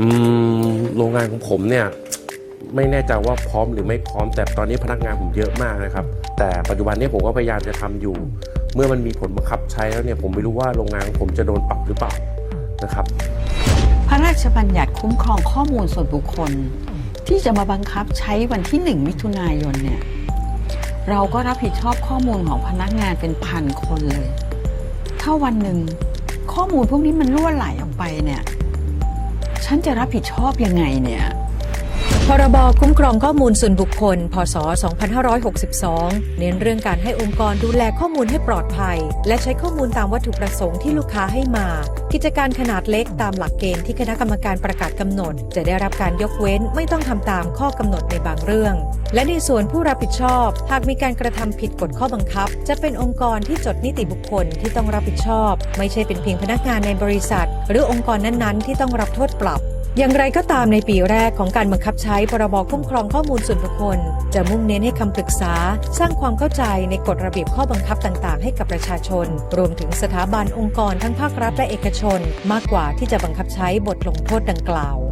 อืมโรงงานของผมเนี่ยไม่แน่ใจว่าพร้อมหรือไม่พร้อม แต่ตอนนี้พนักงานผมเยอะมากนะครับ แต่ปัจจุบันนี้ผมก็พยายามจะทำอยู่ เมื่อมันมีผลบังคับใช้แล้วเนี่ยผมไม่รู้ว่าโรงงานของผมจะโดนปรับหรือเปล่านะครับ พระราชบัญญัติคุ้มครองข้อมูลส่วนบุคคล ที่จะมาบังคับใช้วันที่ 1 มิถุนายนเนี่ยเราก็รับผิดชอบข้อมูลของพนักงานเป็นพันคนเลย ถ้าวันหนึ่งข้อมูลพวกนี้มันรั่วไหลออกไปเนี่ย ฉันจะรับผิดชอบยังไงเนี่ย พรบคุ้มครองข้อมูลส่วนบุคคล พศ 2562 เน้นเรื่องการให้องค์กรดูแลข้อมูลให้ปลอดภัย และใช้ข้อมูลตามวัตถุประสงค์ที่ลูกค้าให้มา กิจการขนาดเล็กตามหลักเกณฑ์ที่คณะกรรมการประกาศกำหนด จะได้รับการยกเว้นไม่ต้องทำตามข้อกำหนดในบางเรื่อง และในส่วนผู้รับผิดชอบ หากมีการกระทำผิดกฎข้อบังคับ จะเป็นองค์กรที่จดนิติบุคคลที่ต้องรับผิดชอบ ไม่ใช่เป็นเพียงพนักงานในบริษัท หรือองค์กรนั้นๆ ที่ต้องรับโทษปรับ อย่างไรก็ตามในปีแรกของการบังคับใช้ช้พรบคุ้มครองข้อมูลส่วนบุคคล จะมุ่งเน้นให้คำปรึกษา สร้างความเข้าใจในกฎระเบียบข้อบังคับต่างๆ ให้กับประชาชน รวมถึงสถาบันองค์กรทั้งภาครัฐและเอกชน มากกว่าที่จะบังคับใช้บทลงโทษดังกล่าว